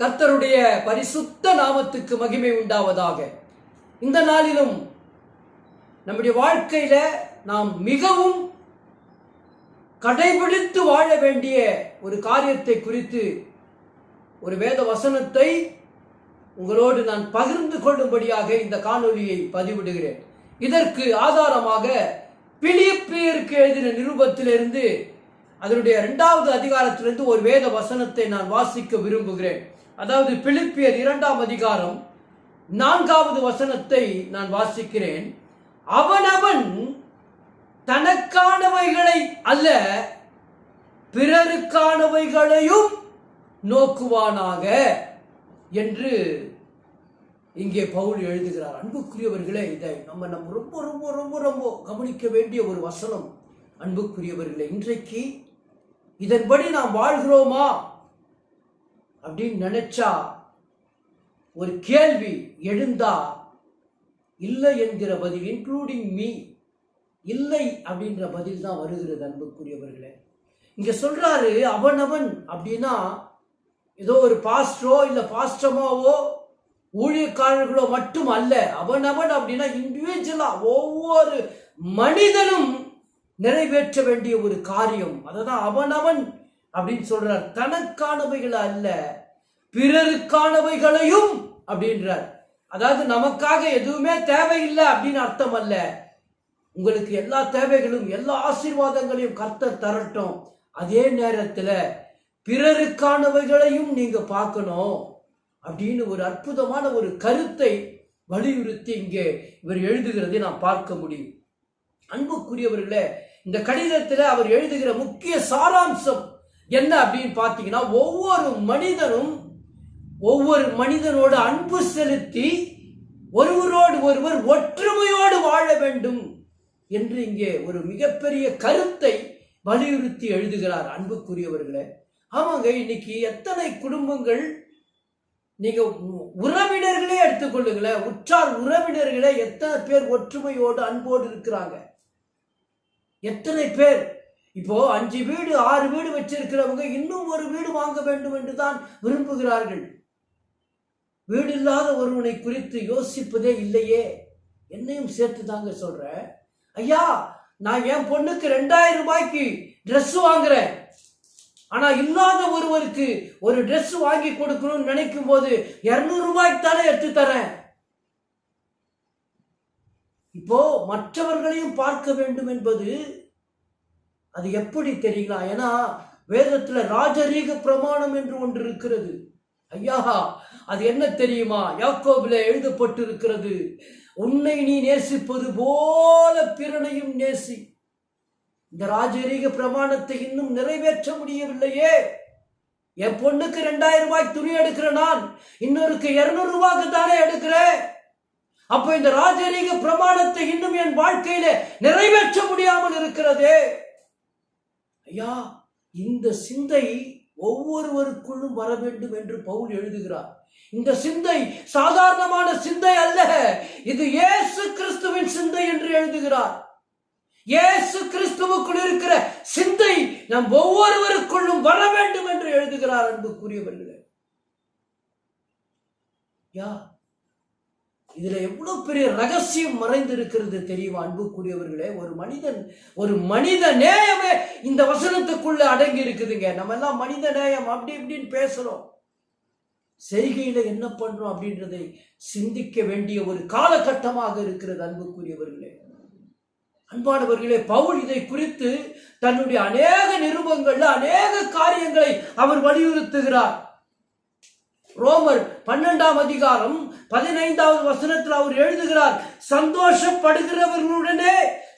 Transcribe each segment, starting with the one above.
கர்த்தருடைய பரிசுத்த நாமத்துக்கு மகிமை உண்டாவதாக. இந்த நாளிலும் நம்முடைய வாழ்க்கையில நாம் மிகவும் கடைபிடித்து வாழ வேண்டிய ஒரு காரியத்தை குறித்து ஒரு வேத வசனத்தை உங்களோடு நான் பகிர்ந்து கொள்ளும்படியாக இந்த காணொலியை பதிவிடுகிறேன். இதற்கு ஆதாரமாக பிலிப்பியருக்கு எழுதின நிருபத்திலிருந்து அதனுடைய இரண்டாவது அதிகாரத்திலிருந்து ஒரு வேத வசனத்தை நான் வாசிக்க விரும்புகிறேன். அதாவது பிலிப்பியர் இரண்டாம் அதிகாரம் நான்காவது வசனத்தை நான் வாசிக்கிறேன். அவனவன் தனக்கானவைகளை அல்ல பிறருக்கானவைகளையும் நோக்குவானாக என்று இங்கே பவுல் எழுதுகிறார். அன்புக்குரியவர்களே இதை நம்ம நம்ம ரொம்ப ரொம்ப ரொம்ப ரொம்ப கவனிக்க வேண்டிய ஒரு வசனம். அன்புக்குரியவர்களே இன்றைக்கு இதன்படி நாம் வாழ்கிறோமா? அப்படின்னு நினைச்சா ஒரு கேள்வி எழுந்தா இல்லை என்கிற பதில் இன்க்ளூடிங் மீ இல்லை அப்படின்ற பதில் தான் வருகிறது அன்புக்குரியவர்களே. இங்கே சொல்கிறாரு அவனவன் அப்படின்னா ஏதோ ஒரு பாஸ்டரோ இல்லை பாஸ்டமாவோ ஊழியக்காரர்களோ மட்டும் அல்ல. அவனவன் அப்படின்னா இண்டிவிஜுவலாக ஒவ்வொரு மனிதனும் நிறைவேற்ற வேண்டிய ஒரு காரியம். அதை தான் அவனவன் அப்படின்னு சொல்றார். தனக்கானவைகள் அல்ல பிறருக்கானவைகளையும் அப்படின்றார். அதாவது நமக்காக எதுவுமே தேவையில்லை அப்படின்னு அர்த்தம் அல்ல. உங்களுக்கு எல்லா தேவைகளும் எல்லா ஆசீர்வாதங்களையும் கர்த்தர் தரட்டும். அதே நேரத்தில் பிறருக்கானவைகளையும் நீங்க பார்க்கணும் அப்படின்னு ஒரு அற்புதமான ஒரு கருத்தை வலியுறுத்தி இங்கே இவர் எழுதுகிறதை நாம் பார்க்க முடியும். அன்புக்குரியவர்களே இந்த கடிதத்தில் அவர் எழுதுகிற முக்கிய சாராம்சம் என்ன அப்படின்னு பார்த்தீங்கன்னா ஒவ்வொரு மனிதனும் ஒவ்வொரு மனிதனோடு அன்பு செலுத்தி ஒருவரோடு ஒருவர் ஒற்றுமையோடு வாழ வேண்டும் என்று இங்கே ஒரு மிகப்பெரிய கருத்தை வலியுறுத்தி எழுதுகிறார் அன்புக்குரியவர்களே. ஆமாங்க இன்னைக்கு எத்தனை குடும்பங்கள் நீங்க உறவினர்களே எடுத்துக்கொள்ளுங்களேன் உற்றார் உறவினர்களே எத்தனை பேர் ஒற்றுமையோடு அன்போடு இருக்கிறாங்க? எத்தனை பேர்? இப்போ அஞ்சு வீடு ஆறு வீடு வச்சிருக்கிறவங்க இன்னும் ஒரு வீடு வாங்க வேண்டும் என்று தான் விரும்புகிறார்கள். வீடு இல்லாத ஒருவனை குறித்து யோசிப்பதே இல்லையே. என்னையும் சேர்த்து தாங்க சொல்றேன் ஐயா நான் என் பொண்ணுக்கு ரெண்டாயிரம் ரூபாய்க்கு ட்ரெஸ் வாங்குறேன். ஆனா இல்லாத ஒருவருக்கு ஒரு ட்ரெஸ் வாங்கி கொடுக்கணும்னு நினைக்கும் போது இருநூறு ரூபாய்க்கு தானே எடுத்து தரேன். இப்போ மற்றவர்களையும் பார்க்க வேண்டும் என்பது அது எப்படி தெரியுங்களா? ஏன்னா வேதத்துல ராஜரீக பிரமாணம் என்று ஒன்று இருக்கிறது. ஐயா அது என்ன தெரியுமா? யாக்கோபில எழுதப்பட்டு இருக்கிறது உன்னை நீ நேசிப்பது போல பிறனையும் நேசி. இந்த ராஜரீக பிரமாணத்தை இன்னும் நிறைவேற்ற முடியவில்லையே. என் பொண்ணுக்கு ரெண்டாயிரம் ரூபாய் துணி எடுக்கிற நான் இன்னொருக்கு இருநூறு ரூபாய்க்கு தானே எடுக்கிறேன்? அப்போ இந்த ராஜரீக பிரமாணத்தை இன்னும் என் வாழ்க்கையில நிறைவேற்ற முடியாமல் இருக்கிறதே. ஐயா இந்த சிந்தை ஒவ்வொருவருக்குள்ளும் வர வேண்டும் என்று பவுல் எழுதுகிறார். இந்த சிந்தை சாதாரணமான சிந்தை அல்ல. இது இயேசு கிறிஸ்துவின் சிந்தை என்று எழுதுகிறார். இயேசு கிறிஸ்துவுக்குள் இருக்கிற சிந்தை நம் ஒவ்வொருவருக்குள்ளும் வர வேண்டும் என்று எழுதுகிறார் அன்புக்குரியவர்களே. யா இதுல எவ்வளவு பெரிய ரகசியம் மறைந்து இருக்கிறது தெரியுமா அன்புக்குரியவர்களே? ஒரு மனிதன் ஒரு மனித நேயமே இந்த வசனத்துக்குள்ள அடங்கி இருக்குதுங்க. நம்ம எல்லாம் மனித நேயம் அப்படி இப்படின்னு பேசுறோம். செய்கையில என்ன பண்றோம் அப்படின்றதை சிந்திக்க வேண்டிய ஒரு காலகட்டமாக இருக்கிறது அன்புக்குரியவர்களே. அன்பானவர்களே பவுல் இதை குறித்து தன்னுடைய அநேக நிருபங்கள்ல அநேக காரியங்களை அவர் வலியுறுத்துகிறார். ரோமர் பன்னெண்டாம் அதிகாரம் பதினைந்தாவது வசனத்தில் அவர் எழுதுகிறார் சந்தோஷப்படுகிறவர்களுடனே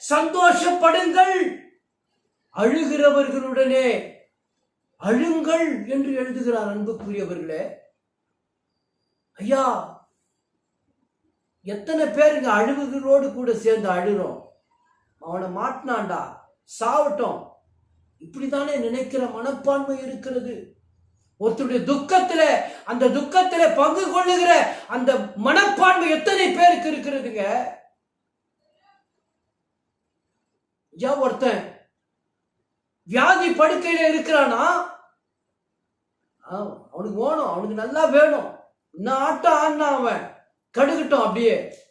சந்தோஷப்படுங்கள். அழுகிறவர்களுடனே அழுங்கள் என்று எழுதுகிறார் அன்புக்குரியவர்களே. ஐயா எத்தனை பேர் இங்க அழுகுகளோடு கூட சேர்ந்து அழுறோம். அவனை மாட்டினான்டா சாவட்டும். இப்படித்தானே நினைக்கிற மனப்பான்மை இருக்கிறது. ஒருத்தருடைய துக்கத்துல அந்த துக்கத்துல பங்கு கொள்ளுகிற அந்த மனப்பான்மை எத்தனை பேருக்கு இருக்கிறதுங்க? ஏன் ஒருத்தன் வியாதி படுக்கையில இருக்கிறானா? ஆ, அவனுக்கு வேணும் அவனுக்கு நல்லா வேணும். இன்னும் ஆட்டம் ஆடினா அவன் கடுகட்டும் அப்படியே.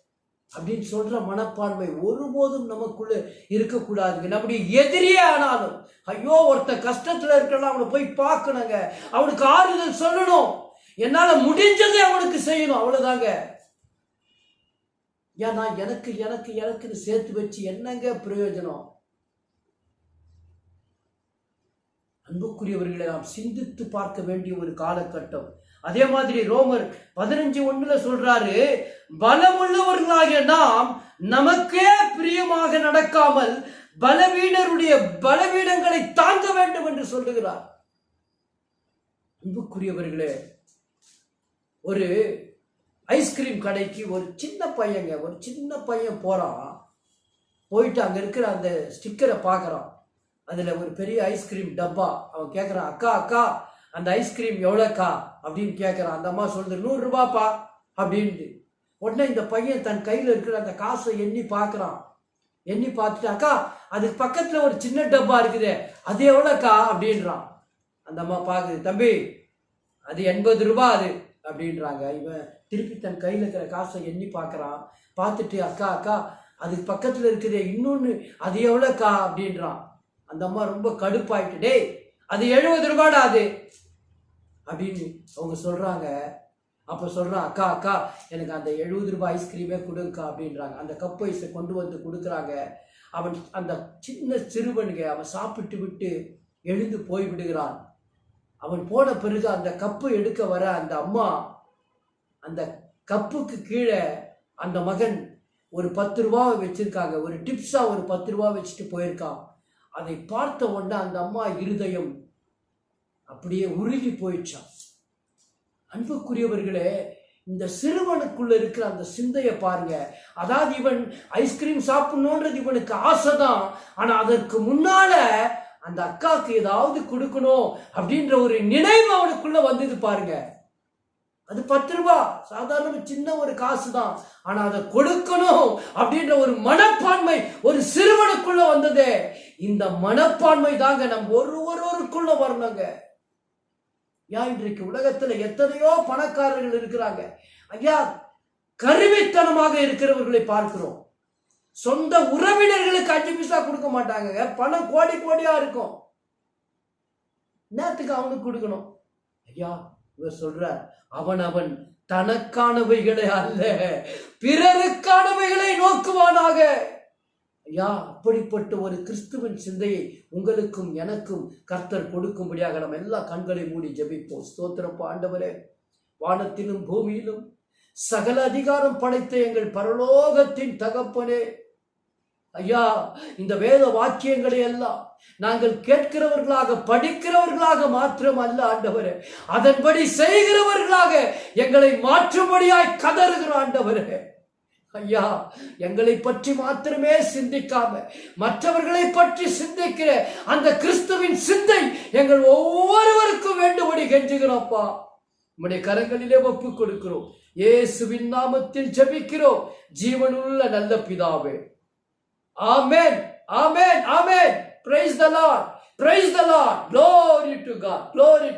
அப்படின்னு சொல்ற மனப்பான்மை ஒருபோதும் நமக்குள்ள இருக்கக்கூடாதுங்க நம்முடைய எதிரியே ஆனாலும் ஐயோ ஒருத்தன் கஷ்டத்துல இருக்கிறனா அவனை போய் பார்க்கணுங்க. அவனுக்கு ஆறுதல் சொல்லணும். என்னால முடிஞ்சதை அவனுக்கு செய்யணும். அவ்வளவுதாங்க. ஏன்னா எனக்கு எனக்கு எனக்குன்னு சேர்த்து வச்சு என்னங்க பிரயோஜனம்? அன்புக்குரியவர்களை நாம் சிந்தித்து பார்க்க வேண்டிய ஒரு காலகட்டம். அதே மாதிரி ரோமர் பதினஞ்சு ஒண்ணுல சொல்றாரு பலமுள்ளவர்களாகிய நாம் நமக்கே பிரியமாக நடக்காமல் பலவீனருடைய பலவீனங்களை தாங்க வேண்டும் என்று சொல்லுகிறார். அன்புக்குரியவர்களே ஒரு ஐஸ்கிரீம் கடைக்கு ஒரு சின்ன பையங்க ஒரு சின்ன பையன் போறான். போயிட்டு அங்க இருக்கிற அந்த ஸ்டிக்கரை பார்க்குறான். அதுல ஒரு பெரிய ஐஸ்கிரீம் டப்பா. அவன் கேட்குறான் அக்கா அக்கா அந்த ஐஸ்கிரீம் எவ்வளோக்கா அப்படின்னு கேட்குறான் அந்த அம்மா சொல்லுது நூறு ரூபாப்பா அப்படின்ட்டு உடனே இந்த பையன் தன் கையில் இருக்கிற அந்த காசை எண்ணி பார்க்குறான். எண்ணி பார்த்துட்டு அக்கா அதுக்கு பக்கத்தில் ஒரு சின்ன டப்பா இருக்குதே. அது எவ்வளோக்கா அப்படின்றான். அந்த அம்மா பார்க்குது தம்பி அது எண்பது ரூபா அது அப்படின்றாங்க. இவன் திருப்பி தன் கையில் இருக்கிற காசை எண்ணி பார்க்குறான். பார்த்துட்டு அக்கா அக்கா அதுக்கு பக்கத்தில் இருக்குதே. இன்னொன்று அது எவ்வளோக்கா அப்படின்றான். அந்த அம்மா ரொம்ப கடுப்பாயிட்டு டேய் அது எழுபது ரூபாடா அது? அப்படின்னு அவங்க சொல்கிறாங்க அப்போ சொல்கிறான் அக்கா அக்கா எனக்கு அந்த எழுபது ரூபாய் ஐஸ்கிரீமே கொடுங்கக்கா அப்படின்றாங்க. அந்த கப் ஐஸை கொண்டு வந்து கொடுக்குறாங்க. அவன் அந்த சின்ன சிறுவனுங்க அவன் சாப்பிட்டு விட்டு எழுந்து போய் விடுகிறான். அவன் போன பிறகு அந்த கப்பு எடுக்க வர அந்த அம்மா அந்த கப்புக்கு கீழே அந்த மகன் ஒரு பத்து ரூபாவை வச்சுருக்காங்க. ஒரு டிப்ஸாக ஒரு பத்து ரூபா வச்சுட்டு போயிருக்கான். அதை பார்த்த உடனே அந்த அம்மா இருதயம் அப்படியே உருகி போயிடுச்சான் அன்புக்குரியவர்களே இந்த சிறுவனுக்குள்ள இருக்கிற அந்த சிந்தையை பாருங்க. அதாவது இவன் ஐஸ்கிரீம் சாப்பிடணுன்றது இவனுக்கு ஆசைதான். ஆனா அதற்கு முன்னால அந்த அக்காவுக்கு ஏதாவது கொடுக்கணும் அப்படின்ற ஒரு நினைவு அவனுக்குள்ள வந்தது பாருங்க. அது பத்து ரூபா. சாதாரண சின்ன ஒரு காசு தான் ஆனா அதை கொடுக்கணும் அப்படின்ற ஒரு மனப்பான்மை ஒரு சிறுவனுக்குள்ள வந்ததே. இந்த மனப்பான்மை தாங்க நம்ம ஒரு ஒருவருக்குள்ள வரணுங்க. ஏன் இன்றைக்கு உலகத்தில் எத்தனையோ பணக்காரர்கள் இருக்கிறாங்க. ஐயா கருவித்தனமாக இருக்கிறவர்களை பார்க்கிறோம். சொந்த உறவினர்களுக்கு அஞ்சு பைசா கொடுக்க மாட்டாங்க. பணம் கோடி கோடியா இருக்கும். நேரத்துக்கு அவனுக்கு கொடுக்கணும்? ஐயா இவர் சொல்றார் அவன் அவன் தனக்கானவைகளை அல்ல பிறருக்கானவைகளை நோக்குவானாக. ஐயா அப்படிப்பட்ட ஒரு கிறிஸ்துவின் சிந்தையை உங்களுக்கும் எனக்கும் கர்த்தர் கொடுக்கும்படியாக நம்ம எல்லா கண்களை மூடி ஜெபிப்போம். ஸ்தோத்திரப்பா ஆண்டவரே. வானத்திலும் பூமியிலும் சகல அதிகாரம் படைத்த எங்கள் பரலோகத்தின் தகப்பனே. ஐயா இந்த வேத வாக்கியங்களை எல்லாம் நாங்கள் கேட்கிறவர்களாக படிக்கிறவர்களாக மாத்திரம் அல்ல ஆண்டவரே. அதன்படி செய்கிறவர்களாக எங்களை மாற்றும்படியாய் கதறுகிற ஆண்டவரே. ஐயா எங்களை பற்றி மாத்திரமே சிந்திக்காம மற்றவர்களை பற்றி சிந்திக்கிற அந்த கிறிஸ்துவின் சிந்தை எங்கள் ஒவ்வொருவருக்கும் வேண்டும்படி கெஞ்சுகிறோம்ப்பா. உம்முடைய கரங்களிலே ஒப்பு கொடுக்கிறோம். இயேசுவின் நாமத்தில் ஜபிக்கிறோம். ஜீவனுள்ள நல்ல பிதாவே. ஆமேன் ஆமேன் ஆமேன். Praise the lord praise the lord. Glory to god glory